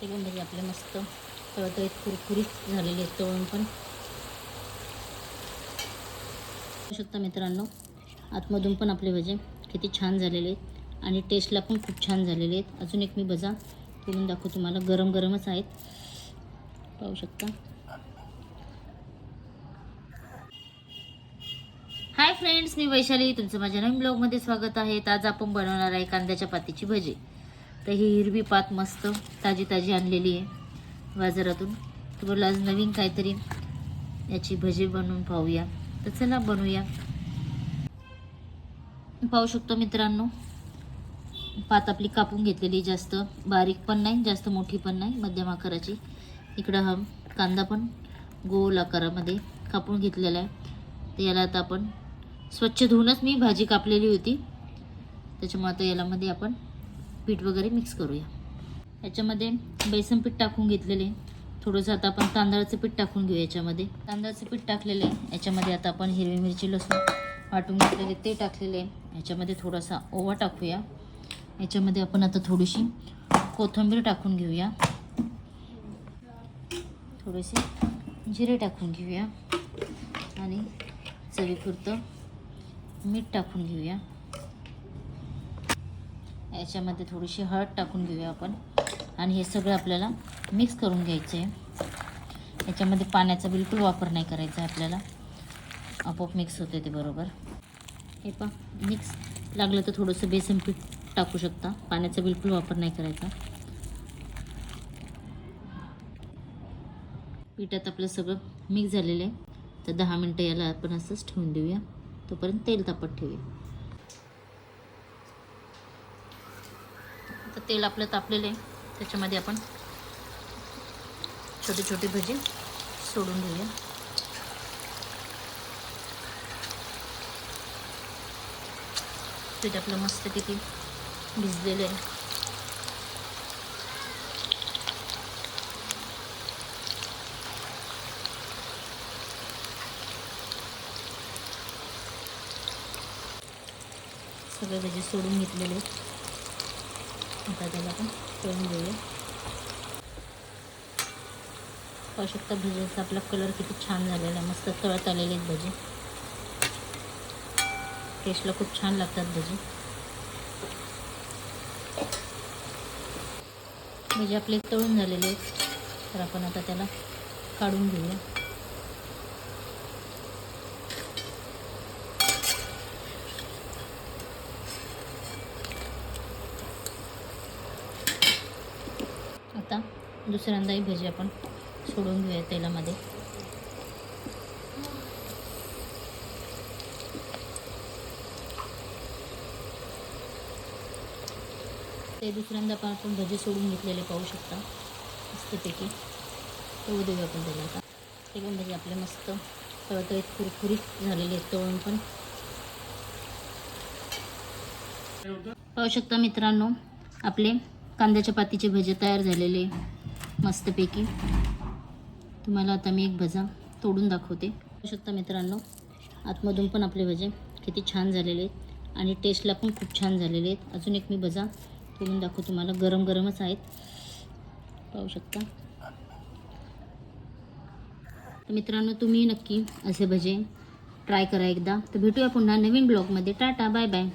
ते पण भजी आपले मस्त तळतळीत कुरकुरीत झालेले आहेत तळून पण. शकता मित्रांनो आतमधून पण आपले भजे किती छान झालेले आहेत आणि टेस्टला पण खूप छान झालेले आहेत. अजून एक मी भजा करून दाखवू तुम्हाला गरम गरमच आहेत. पाहू शकता. हाय फ्रेंड्स मी वैशाली. तुमचं माझ्या नवीन ब्लॉगमध्ये स्वागत आहे. आज आपण बनवणार आहे कांद्याच्या पातीची भजी. तर ही हिरवी पात मस्त ताजी ताजी आणलेली आहे बाजारातून. तर बोला आज नवीन काहीतरी याची भजी बनवून पाहूया. तर चला बनवूया. पाहू शकतो मित्रांनो पात आपली कापून घेतलेली जास्त बारीक पण नाही जास्त मोठी पण नाही मध्यम आकाराची. इकडं हा कांदा पण गोल आकारामध्ये कापून घेतलेला आहे. तर याला आता आपण स्वच्छ धुवूनच मी भाजी कापलेली होती. त्याच्यामुळे आता यालामध्ये आपण पीठ वगैरे मिक्स करूया. याच्यामध्ये बेसन पीठ टाकून घेतलेले. थोडंसं आता आपण तांदळाचं पीठ टाकून घेऊ याच्यामध्ये. तांदळाचं पीठ टाकलेलं आहे. याच्यामध्ये आता आपण हिरवी मिरची लसूण वाटून घेतलेले ते टाकलेले आहे. याच्यामध्ये थोडासा ओवा टाकूया. याच्यामध्ये आपण आता थोडीशी कोथिंबीर टाकून घेऊया. थोडेसे जिरे टाकून घेऊया. आणि चवीपुरतं मीठ टाकून घेऊया. याच्यामध्ये थोडीशी हळद टाकून घेऊया आपण. आणि हे सगळं आपल्याला मिक्स करून घ्यायचं आहे याच्यामध्ये पाण्याचा बिलकुल वापर नाही करायचा आहे आपल्याला. आपोआप मिक्स होते ते बरोबर. हे पा मिक्स लागलं तर थोडंसं बेसन पीठ टाकू शकता. पाण्याचा बिलकुल वापर नाही करायचा. पिठात आपलं सगळं मिक्स झालेलं आहे. तर दहा मिनटं याला आपण असंच ठेवून देऊया. तोपर्यंत तेल तापत ठेवूया. आता तेल आपलं तापलेलं आहे. त्याच्यामध्ये आपण छोटे छोटे भजे सोडून घेऊया पीठ आपलं मस्त किती भिजलेलं आहे. सगळे भजे सोडून घेतलेले आहेत. आता त्याला आपण तळून घेऊया. पाहू शकता भजीचा आपला कलर किती छान झालेला आहे. मस्त तळत आलेले आहेत भजी. टेस्टला खूप छान लागतात भजी. भजे आपले तळून झालेले आहेत. तर आपण आता त्याला काढून घेऊया. आता दुसऱ्यांदाही भजी आपण सोडून घेऊया तेलामध्ये. ते दुसऱ्यांदा पण आपण भजी सोडून घेतलेले पाहू शकता. मस्तपैकी तळू देऊया आपण त्याला आता. ते पण भजी आपले मस्त तळतळीत कुरकुरीत झालेले आहेत तळून पण. पाहू शकता मित्रांनो आपले कांद्याच्या पातीचे भजे तयार झालेले मस्तपैकी. तुम्हाला आता मी एक भजा तोडून दाखवते. पाहू शकता मित्रांनो आतमधून पण आपले भजे किती छान झालेले आहेत आणि टेस्टला पण खूप छान झालेले आहेत. अजून एक मी भजा तोडून दाखवू तुम्हाला. गरम गरमच आहेत. पाहू शकता तर मित्रांनो तुम्ही नक्की असे भजे ट्राय करा एकदा. तर भेटूया पुन्हा नवीन ब्लॉगमध्ये टाटा बाय बाय